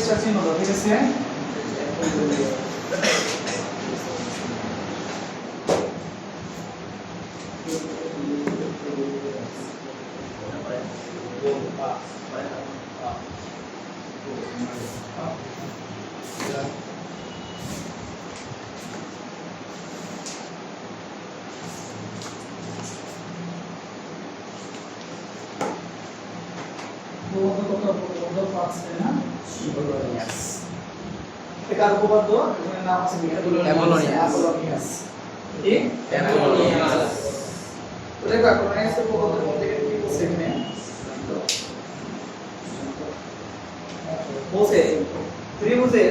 Star চিহ্ন দাও ঠিক আছে উপপাদ্য কত উপপাদ্য পাঁচ তাই না এটার উপপাদ্য এখানে নাম আছে অ্যাপোলোনিয়াস। অ্যাপোলোনিয়াস অ্যাপোলোনিয়াস। তো দেখো অ্যাপোলোনিয়াসের উপপাদ্যের মধ্যে কি বলছে এখানে? বলছে ত্রিভুজের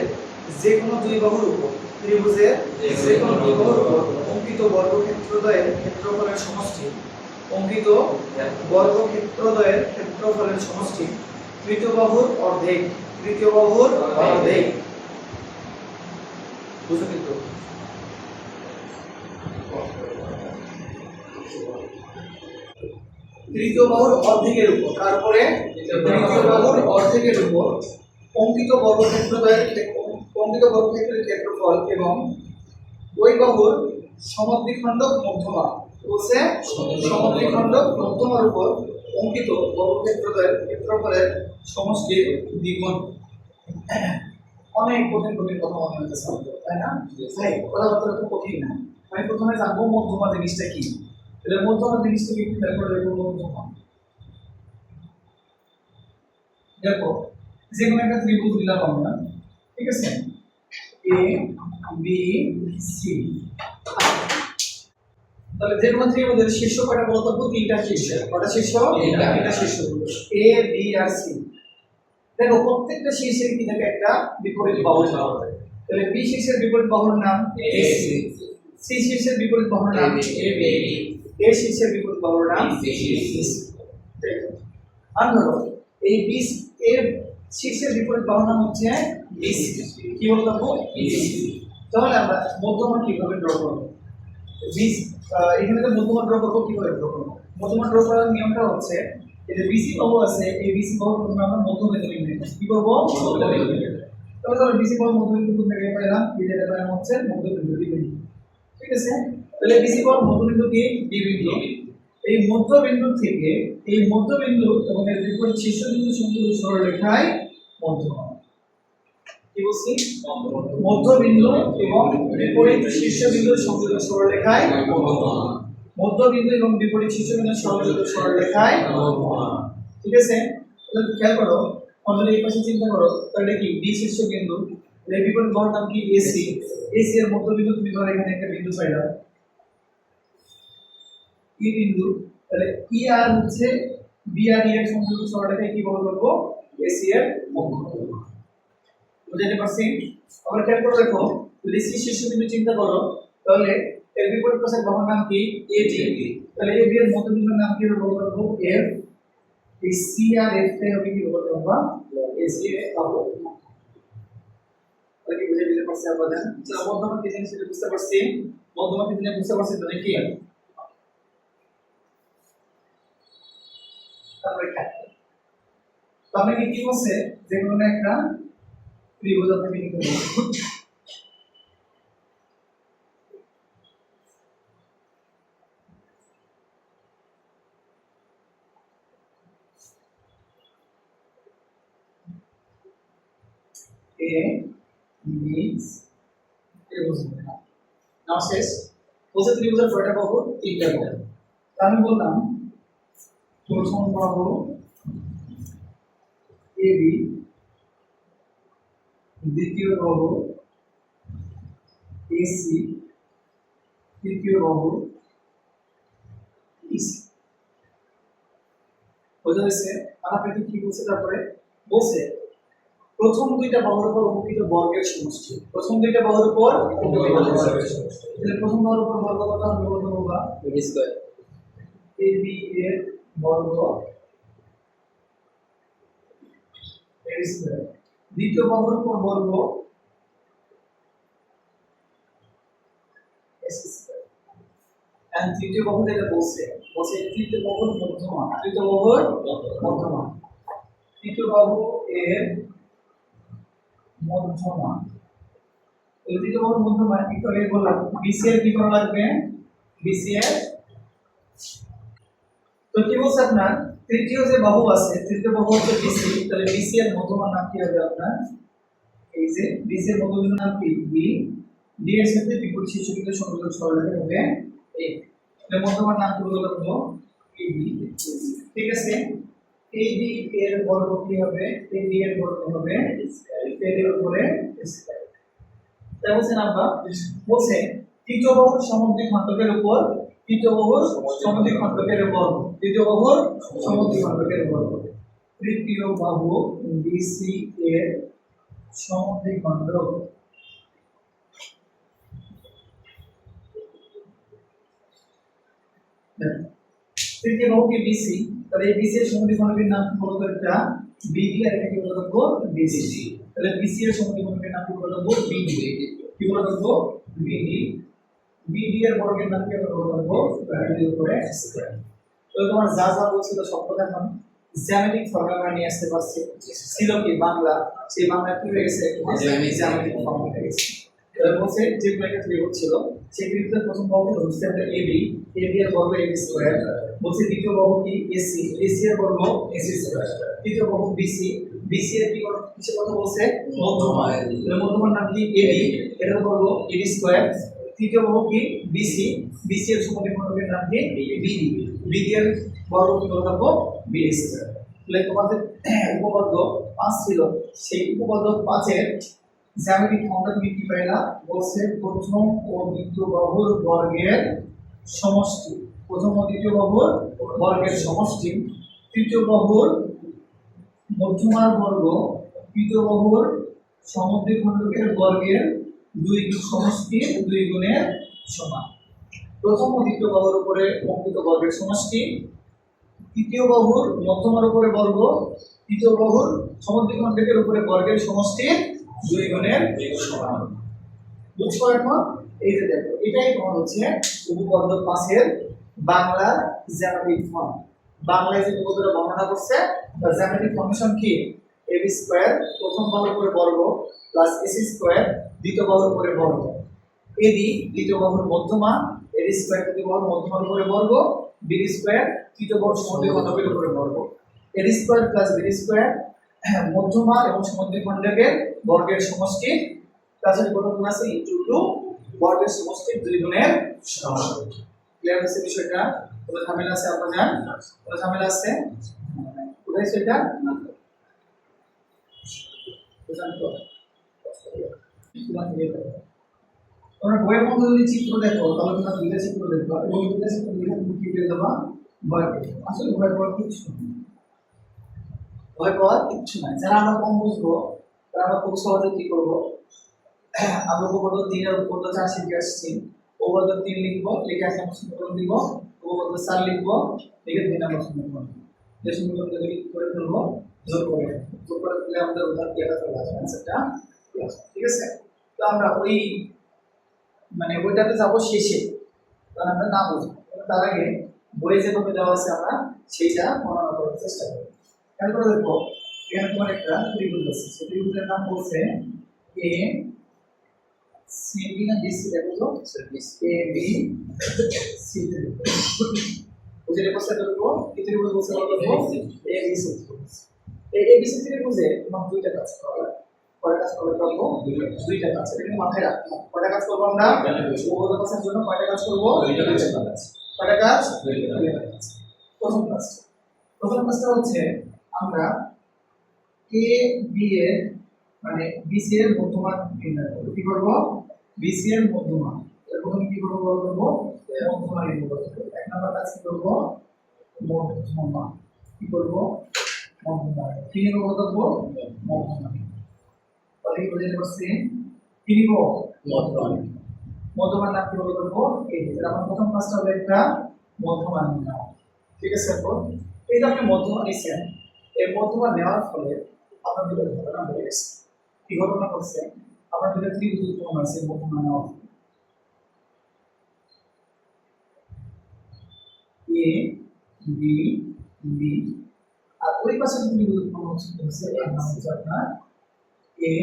যে কোনো দুই বাহুর উপর ত্রিভুজের যে কোনো দুই বাহুর উপর অঙ্কিত বর্গক্ষেত্রদ্বয়ের ক্ষেত্রফলের সমষ্টি অঙ্কিত বর্গক্ষেত্রদ্বয়ের ক্ষেত্রফলের সমষ্টি তৃতীয় বাহুর অর্ধেক তৃতীয় বাহুর অর্ধেক। বুঝো কিন্তু তৃতীয় বাহুর অর্ধেকের উপর, তারপরে তৃতীয় বাহুর অর্ধেকের উপর অঙ্কিত বর্গক্ষেত্রদ্বয়ের ক্ষে- অঙ্কিত বর্গক্ষেত্রের ক্ষেত্রফল এবং ওই বাহুর সমদ্বিখণ্ডক মধ্যমা বলছে সমদ্বিখণ্ডক মধ্যমার উপর অঙ্কিত বর্গক্ষেত্রদ্বয়ের ক্ষেত্রফলের সমষ্টির দ্বিগুণ। অনেক কঠিন কঠিন কথা মনে আমাদের, তাই না? কথাবার্তা তো কঠিন না। আমি প্রথমে জানব মধ্যমা জিনিসটা কি। তাহলে মধ্যমা জিনিসটা কি করে দেখব মধ্যমা। দেখো যে কোনো একটা ত্রিভুজ দিলাম আমরা ঠিক আছে? এ বি সি তাহলে যে কোনো ত্রিভুজের শীর্ষ কয়টা বলতো তিনটা শীর্ষ কয়টা শীর্ষ। তিনটা। শীর্ষ এ বি আর সি দেখো প্রত্যেকটা শীর্ষের কি থাকে? একটা বিপরীত বাহু থাকে তাহলে বি শীর্ষের বিপরীত বাহুর নাম সি শীর্ষের বিপরীত বাহুর নাম AB এ শীর্ষের বিপরীত বাহুর নাম আর ধরো এই বি এর শীর্ষের বিপরীত বাহুর নাম হচ্ছে বিসি কি পারব তাহলে আমরা মধ্যমা কীভাবে ড্র করব? বিস এখানে তো মধ্যমা ড্র করব কীভাবে ড্র করব? মধ্যমা ড্র করার নিয়মটা হচ্ছে যে বিসি আছে এই বিসি কি করব করব। তাহলে বিসি কোন হচ্ছে ঠিক আছে তাহলে বিসি কি এই মধ্যবিন্দু থেকে এই মধ্যবিন্দু এবং এর বিপরীত শীর্ষবিন্দু সংযুক্ত সরলরেখায় মধ্যমা কি বলছি মধ্যবিন্দু এবং বিপরীত শীর্ষবিন্দু সংযুক্ত সরলরেখায় মধ্যবিন্দু এবং বিপরীত শীর্ষবিন্দু সংযুক্ত সরলরেখায় ঠিক আছে? তাহলে খেয়াল করো আমাদের এই পাশে চিন্তা করো তাহলে কি? বি শীর্ষবিন্দু এর বিপরীত বাহুর নাম কি? এসি এসি এর মধ্যবিন্দু তুমি ধরো এখানে একটা বিন্দু পাইলা। ই বিন্দু তাহলে ই আর হচ্ছে বি আর ই এর সংযুক্ত সরলরেখায় কি বলা করব? এসি এর মধ্যবিন্দু বুঝতে পারছি আবার খেয়াল করো দেখো যদি সি শীর্ষবিন্দু চিন্তা করো তাহলে এর বিপরীত পাশের বাহুর নাম কি? এ বি তাহলে এ বি এর মধ্যবিন্দুর নাম কি হবে বলতে পারব? এফ। এই সি আর এফ তে হবে কি বলতে পারব? এ সি এ পাবো তাহলে কি বুঝে দিতে পারছি আপনাদের তাহলে মধ্যমা কি জিনিস সেটা বুঝতে পারছি মধ্যমা কি জিনিস বুঝতে পারছি তো নাকি তারপরে তাহলে কি কি বলছে? যে কোনো একটা ত্রিভুজ আপনাকে নিতে হবে এ মিক্স ত্রিভুজ নাও শেষ। বলছে ত্রিভুজের কয়টা বাহু তিনটা তা আমি বললাম প্রথম বাহু এ দ্বিতীয় বাহু এসি তৃতীয় বাহু ইসি বোঝা গেছে আপনাকে কি বলছে তারপরে? বলছে প্রথম দুইটা বাহুর উপর অঙ্কিত বর্গের সমষ্টি। প্রথম দুইটা বাহুর উপর অঙ্কিত বর্গের সমষ্টি তাহলে প্রথম বাহুর উপর বর্গ কত? হবে বলতে বাবা B square এ বি এর বর্গ। এর স্কয়ার। দ্বিতীয় বাহুর উপর বর্গ। S square. এন্ড তৃতীয় বাহু যেটা বলছে বলছে তৃতীয় বাহুর মধ্যমা তৃতীয় বাহুর মধ্যমা তৃতীয় বাহু এর বর্গ এর স্কয়ার এন্ড তৃতীয় বাহু যেটা বলছে বলছে তৃতীয় বাহুর মধ্যমা তৃতীয় বাহুর মধ্যমা মধ্যমা এই তৃতীয় বাহুর মধ্যমা একটু আগে বললাম বিসি এর কি করা লাগবে বিসি এর তো কি বলছে আপনার তৃতীয় যে বাহু আছে তৃতীয় বাহু হচ্ছে বিসি তাহলে বিসি এর মধ্যমার নাম কি হবে আপনার এই যে বিসি এর মধ্যমার নাম কি বি ডি এর সাথে বিপরীত শীর্ষবিন্দু সংযোগ সরলরেখা হবে এ তাহলে মধ্যমার নাম কি বলব হলো ঠিক আছে এবি এর বর্গ কি হবে এবি এর বর্গ হবে এর উপরে তাই বলছেন আমরা তৃতীয় বাহুর সামুদ্রিক উপর তৃতীয় বাহুর সামুদ্রিক বর্গ তৃতীয় বাহুর সামুদ্রিক বর্গ তৃতীয় বাহু বিসি এর সামুদ্রিক তৃতীয় বাহু কি বিসি তাহলে এই বিসি এর সামুদ্রিক নাম কি বলতো এটা বিডি আর এটা কি বলতো? বিসি তাহলে বিসি এর সামুদ্রিক খণ্ডকের নাম কি বলতো বিডি কি বলে রাখব বিডি বিডি এর বর্গের নাম কি আমরা বলে রাখব বিডি উপরে স্কয়ার তো তোমার যা যা বলছিল সব কথা এখন জ্যামিতিক ফর্মুলা নিয়ে আসতে পারছি। ছিল কি বাংলা? সেই বাংলা কি হয়ে গেছে? জ্যামিতিক ফর্মুলা হয়ে গেছে। এবার বলছে যে কোনো একটা ত্রিভুজ ছিল সেই ত্রিভুজের প্রথম বাহু হচ্ছে একটা এবি এবি এর বর্গ এবি স্কয়ার বলছে দ্বিতীয় বাহু কি? এসি এসি এর বর্গ এসি স্কয়ার তৃতীয় বাহু বিসি বিসি এর কি কথা কিসের কথা বলছে? মধ্যমা তাহলে মধ্যমার নাম কি? এবি এটার বর্গ এবি স্কয়ার তৃতীয় বাহু কি? বিসি বিসি এর সমদ্বিখ খণ্ডকের নাম কি? বিডি বিডি এর বর্গ কি বলতে পারব বিডি স্কয়ার তাহলে তোমাদের উপপাদ্য পাঁচ ছিল। সেই উপপাদ্য পাঁচের জ্যামিতিক ক্ষমতা তুমি কি পাইলা? বলছে প্রথম ও দ্বিতীয় বাহুর বর্গের সমষ্টি। প্রথম ও দ্বিতীয় বাহুর বর্গের সমষ্টি। তৃতীয় বাহুর মধ্যমার বর্গ তৃতীয় বাহুর সমদ্বিখ খণ্ডকের বর্গের দুই সমষ্টি, দুই গুণের সমান। প্রথম ও দ্বিতীয় বাহুর উপরে অঙ্কিত বর্গের সমষ্টি, তৃতীয় বাহুর মধ্যমার উপরে বর্গ, তৃতীয় বাহুর সমদ্বিখ খণ্ডকের উপরে বর্গের সমষ্টি, দুই গুণের সমান। বুঝছ এখন? এই যে দেখো, এটাই তোমার হচ্ছে উপপাদ্য পাঁচের বাংলা জ্যামিতিক ফর্ম বাংলায় যে উপপাদ্যটা বর্ণনা করছে তার জ্যামিতিক ফর্মেশন কি এ বি স্কয়ার প্রথম বাহুর উপরে বর্গ প্লাস এসি স্কোয়ার দ্বিতীয় বাহুর উপরে বর্গ। এডি দ্বিতীয় বাহুর মধ্যমা এডি স্কোয়ার তৃতীয় বাহুর মধ্যমার উপরে বর্গ বিডি স্কোয়ার তৃতীয় বাহুর সমদ্বিখ খণ্ডকের উপরে বর্গ। AD square plus BD square মধ্যমা এবং সমদ্বিখ খণ্ডকের বর্গের সমষ্টি তাছাড়া কত গুণ আছে? ইনটু টু বর্গের সমষ্টি দুই গুণের সমান ক্লিয়ার হচ্ছে বিষয়টা? কোনো ঝামেলা আছে আপনার কোনো ঝামেলা আছে? কোথায় সেটা তোমরা বইয়ের মধ্যে যদি চিত্র দেখো, তাহলে তোমরা দুইটা চিত্র এবং দুইটা চিত্র দেখে তুমি কি যাবা? ভয়। আসলে ভয় পাওয়ার নেই। ভয় পাওয়ার কিচ্ছু নাই। যারা আমরা কম বুঝব, তারা আমরা খুব সহজে কি করব? আমরা উপপাদ্য তিনের উপপাদ্য চার শিখে আসছি। তিন লিখব, লিখে আসলে আমরা সমীকরণ দিব চার লিখব, লিখে সমীকরণ দিব। যে সমীকরণ যদি করে ফেলব যোগ করে যোগ করে ফেলে আমাদের উদাহরণ দিয়ে চলে আসবে আনসারটা ঠিক আছে? তো আমরা ওই মানে ওইটাতে যাব শেষে কারণ আমরা না বুঝব। তার আগে বইয়ে যেভাবে দেওয়া আছে আমরা সেইটা বর্ণনা করার চেষ্টা করি তারপরে দেখো, এখানে তোমার একটা ত্রিভুজ আছে, সেই ত্রিভুজের নাম বলছে এ সি বি না বি দেখো তো এ বি সি বুঝে রেখো সেটা দেখো কি ত্রিভুজ বলছে এ বি সি এই এ বি সি ত্রিভুজে তোমার দুইটা কাজ করা কয়টা কাজ করতে পারব দুইটা কাজ এটা কিন্তু মাথায় রাখতে হবে। কয়টা কাজ করব আমরা উপপাদ্য কাজের জন্য কয়টা কাজ করব? দুইটা কাজ। কয়টা কাজ? দুইটা কাজ। প্রথম কাজ। প্রথম কাজটা হচ্ছে আমরা কে বি এর মানে বিসি এর মধ্যমান নির্ণয় করব। কি করব? বিসি এর মধ্যমান প্রথমে কি করব করব মধ্যমান নির্ণয় করতে হবে। এক নম্বর কাজ কি করব? মধ্যমান কি করব? মধ্যমান কি নিব করব মধ্যমান তাহলে কি বুঝতে পারছি? কি? নিব মধ্যমান মধ্যমান নাম কি করব এই যে আমার প্রথম কাজটা হলো একটা মধ্যমান নির্ণয় ঠিক আছে, এখন এই যে আপনি মধ্যমান নিচ্ছেন এই মধ্যমান নেওয়ার ফলে আপনার দুটো ঘটনা হয়ে গেছে। কি ঘটনা ঘটছে? আপনার দুটো ত্রিভুজ উৎপন্ন হয়েছে মধ্যমান নেওয়ার ফলে। এ বি বি আর ওই পাশে যদি ত্রিভুজ উৎপন্ন হচ্ছে এর নাম হচ্ছে আপনার এ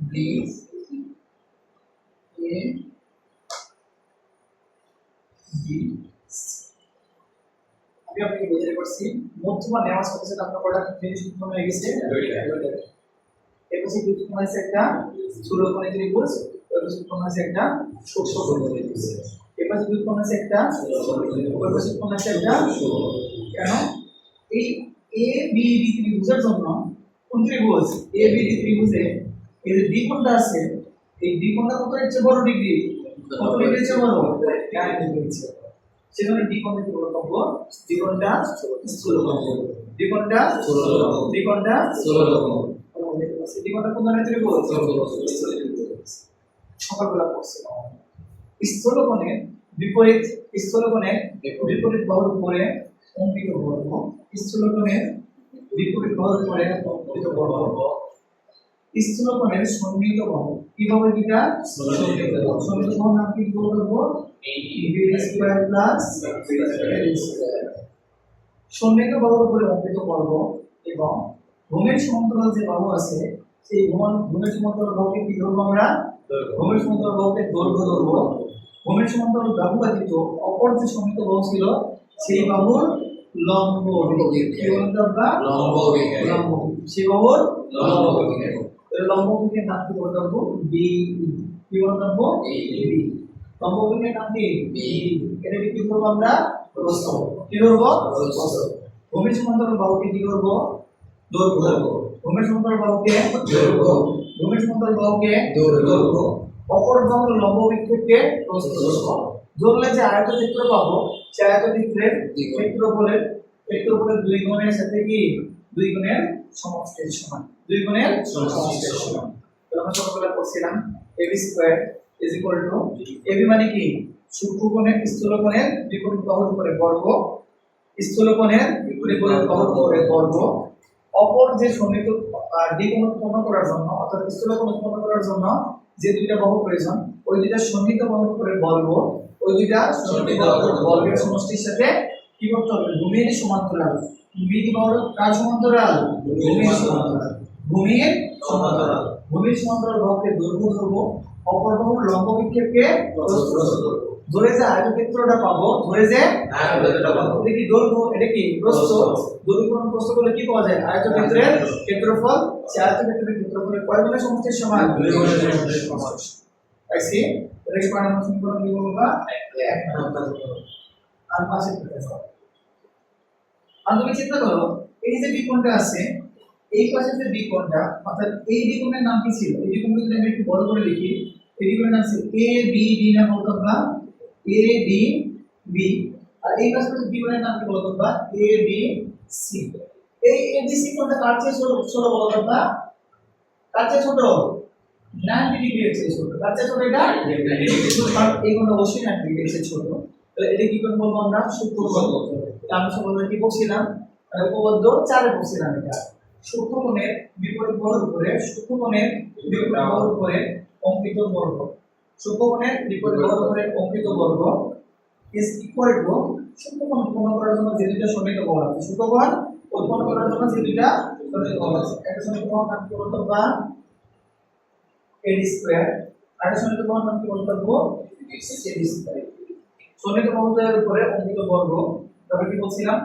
বি এ বি আমি আপনাকে বোঝাতে পারছি মধ্যমা নেওয়ার সাথে সাথে আপনার কটা জিনিস উৎপন্ন হয়ে গেছে। এরপর সে উৎপন্ন হয়েছে একটা স্থূলকোণে ত্রিভুজ এরপর উৎপন্ন হয়েছে একটা সূক্ষ্মকোণে ত্রিভুজ সে উৎপন্ন হয়েছে একটা সে উৎপন্ন হয়েছে একটা কেন এই এ বি ডি ত্রিভুজের জন্য কোন ত্রিভুজ এ বি ডি ত্রিভুজে এই যে দ্বিকোণটা আছে এই দ্বিকোণটা কত হচ্ছে বড় ডিগ্রি কত ডিগ্রি হচ্ছে বড় 9 ডিগ্রি হচ্ছে সেখানে দ্বিকোণে কি বলব পাবো দ্বিকোণটা স্থূলকোণ দ্বিকোণটা দ্বিকোণটা দ্বিকোণটা কোন ধরনের ত্রিভুজ সকালবেলা পড়ছিলাম স্থূলকোণের বিপরীত স্থূলকোণের বিপরীত বাহুর উপরে অঙ্কিত বর্গ। স্থূলকোণের বিপরীত বাহুর উপরে অঙ্কিত বর্গ। স্থূলকোণের সন্নিহিত বাহু কীভাবে এটা? সন্নিহিত বাহু সন্নিহিত নাম কি বলব? স্কয়ার প্লাস সন্নিহিত বাহুর উপরে অঙ্কিত বর্গ এবং ভূমির সমান্তরাল যে বাহু আছে সেই ভূমির সমান্তরাল বাহুকে কি ধরবো আমরা? ভূমির সমান্তরাল বাহুকে দৈর্ঘ্য ধরবো। ভূমির সমান্তরাল বাহু ব্যতীত অপর যে সন্নিহিত বাহু ছিল সেই বাহুর লম্ব কি বলতে আমরা? লম্ব সেই বাহুর লম্ব এর লম্ব নাম কি বলতে পারব? বি কি বলতে পারব? বি লম্ব নাম কি? বি এটা কি করব আমরা? প্রস্থ কি করব ভূমির সমান্তরাল বাহুকে কি করব দৈর্ঘ্য ধরবো। ভূমির সমান্তরাল বাহুকে দৈর্ঘ্য। সমান্তরাল বাহুকে দৈর্ঘ্য অপর বাহুর লম্ব বিক্ষেপকে প্রস্থ ধরলে যে আয়তক্ষেত্র পাবো সে আয়তক্ষেত্রের ক্ষেত্রফলের ক্ষেত্রফলের দুই গুণের সাথে কি? দুই গুণের সমষ্টির সমান। দুই গুণের সমষ্টির সমান। আমরা ছোটবেলা পড়ছিলাম AB square is equal to AB মানে কি? সূক্ষ্মকোণের স্থূলকোণের বিপরীত বাহুর উপরে বর্গ স্থূলকোণের বিপরীত বাহুর উপরে বর্গ। অপর যে সন্নিহিত দ্বিকোণ উৎপন্ন করার জন্য অর্থাৎ স্থূলকোণ উৎপন্ন করার জন্য যে দুইটা বাহু প্রয়োজন, ওই দুইটা সন্নিহিত বাহুর উপরে বর্গ ওই দুইটা সন্নিহিত বর্গের সমষ্টির সাথে কি করতে হবে? ভূমির সমান্তরাল। ভূমির বাহুর কার সমান্তরাল? ভূমির সমান্তরাল। ভূমির সমান্তরাল। ভূমির সমান্তরাল বাহুকে দৈর্ঘ্য ধরবো অপর বাহুর লম্ব বিক্ষেপকে প্রস্থ ধরবো ধরে যে আয়তক্ষেত্রটা পাবো ধরে যে এটা কি দৈর্ঘ্য? এটা কি প্রস্থ? দৈর্ঘ্য এবং প্রস্থ করলে কি পাওয়া যায়? আয়তক্ষেত্রের ক্ষেত্রফল। সে আয়তক্ষেত্রের ক্ষেত্রফলের কয় গুণের সমষ্টির সমান? দুই গুণের সমষ্টির সমান। আইসি এটা কি পাঠানো সমীকরণ বলব? বা আর পাশে থেকে আর তুমি চিন্তা করো এই যে বিকোণটা আছে এই পাশে যে বিকোণটা অর্থাৎ এই বিকোণের নাম কি ছিল? এই বিকোণটা যদি আমি একটু বড় করে লিখি এই বিকোণের নাম ছিল এ বি ডি নাম বলতো আমরা এ বি বি আর এই পাশে যে বিকোণের নাম কি বলতো আমরা এ বি সি এই এ বি সি কোণটা কার চেয়ে ছোট ছোট বলতো আমরা কার চেয়ে ছোট? 90 ডিগ্রি এর চেয়ে ছোট। কার চেয়ে ছোট এটা? এই কোণটা অবশ্যই 90 ডিগ্রি এর চেয়ে ছোট। তাহলে এটা কি কোণ বলব আমরা? সূক্ষ্মকোণ। আমি সম্বন্ধে কি বলছিলাম? উপবদ্ধ চারে বলছিলাম এটা। সূক্ষ্মকোণের বিপরীত বাহুর উপরে, সূক্ষ্মকোণের বিপরীত বাহুর উপরে অঙ্কিত বর্গ। সূক্ষ্মকোণের বিপরীত বাহুর অঙ্কিত বর্গ ইজ ইকুয়াল টু সূক্ষ্মকোণ উৎপন্ন করার জন্য যে দুইটা সন্নিহিত বাহু আছে সূক্ষ্মকোণ উৎপন্ন করার জন্য যে দুইটা বাহু আছে। একটা বাহুর নাম কি বলতো বা এডি স্কয়ার আর একটা সন্নিহিত নাম কি বলতো এডি স্কয়ার সন্নিহিত বাহুদের উপরে অঙ্কিত বর্গ তারপরে কি বলছিলাম?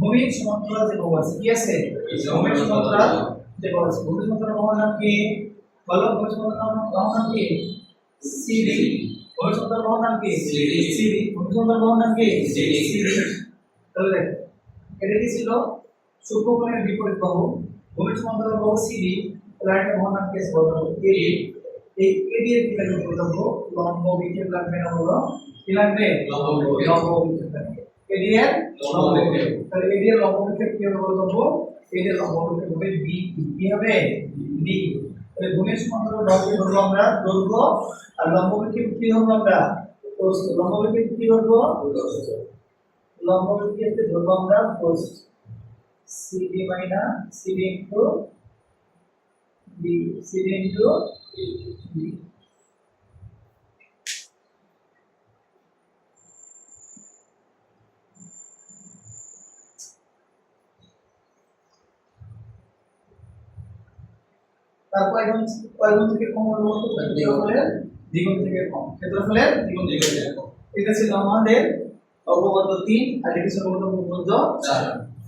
ভূমির সমান্তরাল যে বাহু আছে কি আছে ভূমির সমান্তরাল যে বাহু আছে ভূমির সমান্তরাল বাহুর নাম কি? বলো ভূমির সমান্তরাল বাহুর নাম কি? সিডি সমান্তরাল বাহুর নাম কি সিডি সিডি সমান্তরাল বাহুর নাম কি সিডি সিডি তাহলে দেখো এটা কি ছিল সূক্ষ্মকোণের বিপরীত বাহু ভূমির সমান্তরাল বাহু সিডি একটা বাহুর নাম কি আছে বলো এডি এই এডি এর কি লাগবে বলব লম্ব বিক্ষেপ লাগবে না হলো কি লাগবে লম্ব বিক্ষেপ লাগবে এডি এর লম্ব বিক্ষেপ তাহলে এডি এর লম্ব বিক্ষেপ কি হবে বলব এডি এর লম্ব বিক্ষেপ হবে বি কি হবে ডি ভূমির সমান্তরাল বাহুকে ধরবো আমরা দৈর্ঘ্য আর লম্ব বিক্ষেপ কি ধরবো আমরা? প্রস্থ লম্ব বিক্ষেপ কি ধরবো? লম্ব বিক্ষেপকে ধরবো আমরা প্রস্থ CD into D CD into D এখন কয়গুণ থেকে কম হলো বলতো ক্ষেত্রফলের দ্বিগুণ থেকে কম। ক্ষেত্রফলের দ্বিগুণ থেকে কম। এটা ছিল আমাদের অববদ্ধ তিন আর এটা ছিল অববদ্ধ চার।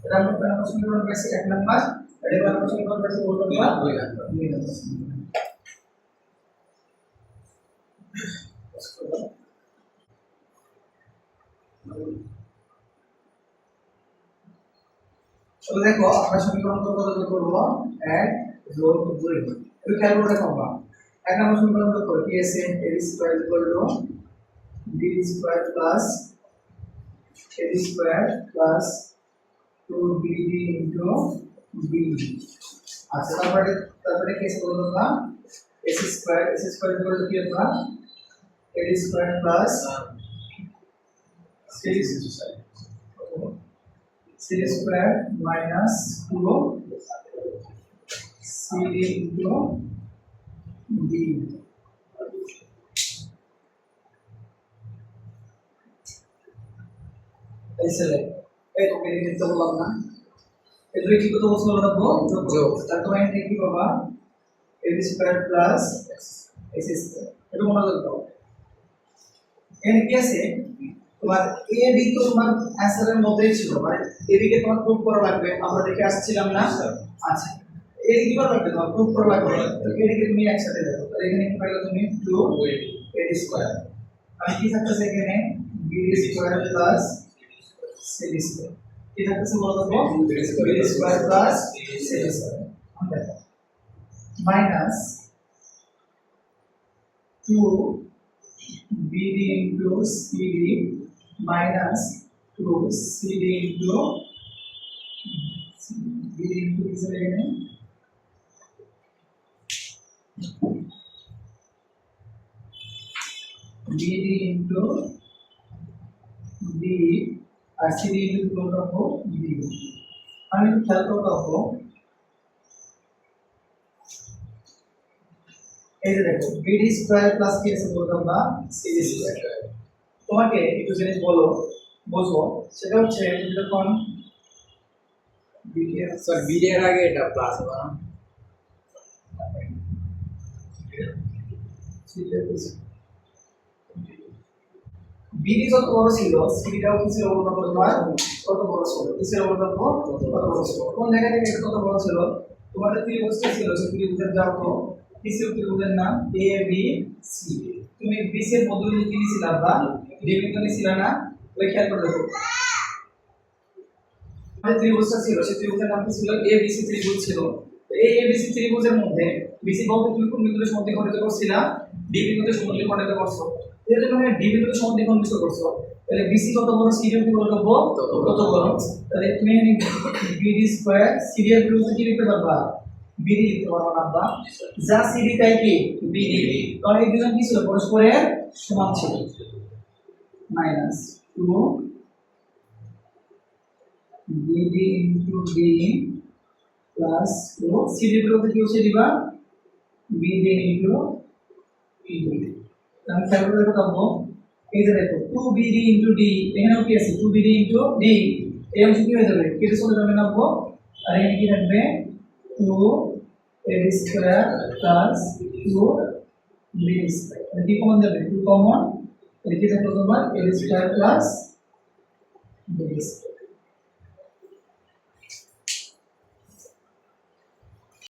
এটা আমরা সমীকরণ পেয়েছি এক নম্বর এটা কয় সমীকরণ পেয়েছি বলতো দুই নম্বর দেখো আমরা সমীকরণ কত কত এক যোগ দুই একটু খেয়াল করে দেখো আমরা এক নম্বর সমীকরণ যোগ করো কি আছে a square equal to b square plus a square plus 2bd into b. আচ্ছা তারপরে তারপরে কি আছে বলতো না a square a square equal to কি আমরা a square plus c square c square minus 2 cd into d এই ছেলে এই তোকে লিখতে বললাম না। এগুলো কি কত বছর রাখব যোগ। তারপর এখানে কি পাবা a square plus x square এটা মনে রাখতে হবে এখানে কি আছে? তোমার এ বি তো তোমার অ্যান্সারের মধ্যেই ছিল। মানে এদিকে তোমার প্রুফ করা লাগবে। আমরা দেখে আসছিলাম না। আচ্ছা। এদিকে কি করা লাগবে তোমার প্রুফ করা লাগবে তো এদিকে তুমি একসাথে দেখো। তাহলে এখানে কি পাইলে তুমি? 2 এ স্কয়ার আর কি থাকতেছে এখানে? B square plus C square কি থাকতেছে বলো তো B square plus C square minus 2 BD into CD minus 2 CD into BD into is again BD into D আর CD into গুলো রাখব D আমি একটু খেয়াল করে রাখব এই যে দেখো বিডি স্কয়ার প্লাস কি আছে বলতাম না সিডি স্কয়ার তোমাকে একটু জিনিস বলো বুঝব সেটা হচ্ছে তুমি যখন বিডি স্যার বিডি এর আগে এটা প্লাস হবে না বিডি যত বড় ছিল সিডিটাও কি ছিল বলতো তোমার কত বড় ছিল? ছিল ছিল? কোন জায়গা থেকে কত বড় ছিল? তোমার ত্রিভুজটা ছিল সেই ত্রিভুজের যাও তো কি ছিল নাম? এ বি সি তুমি বি এর মধ্যবিন্দু কি নিয়েছিলা বা? ডি বিন্দু না? ওই খেয়াল করে দেখো। আমাদের ছিল সেই ত্রিভুজের নাম কি ছিল? এ বি সি ত্রিভুজ ছিল। এই এ বি সি ত্রিভুজের মধ্যে বিসি বাহুকে তুমি কোন বিন্দুতে সমদ্বিখণ্ডিত করছিলা? ডি বিন্দুতে সমদ্বিখণ্ডিত করছ। তাহলে তুমি ডি বিন্দুতে সমদ্বিখণ্ডিত করছ তাহলে বিসি কত বড় সি এর কত বড় কত বড় তাহলে তুমি বিডি স্কয়ার সি এর বিরুদ্ধে কি লিখতে পারবা? বিডি লিখতে পারবা না বা যা সিডি তাই কি? বিডি কারণ এই দুজন কি ছিল? পরস্পরের সমান ছিল। Minus two BD into D plus 2 CD বিরুদ্ধে কি বসে দিবা? BD into ED আমি খেয়াল করে দেখো পাবো এই যে দেখো 2BD into D এখানেও কি আছে 2BD into D এই অংশ কি হয়ে যাবে কেটে চলে যাবে না আপু আর এখানে কি থাকবে 2 AD square plus 2 BD square এটা কি কমন যাবে 2 কমন এটা কি থাকল তোমার AD square plus BD square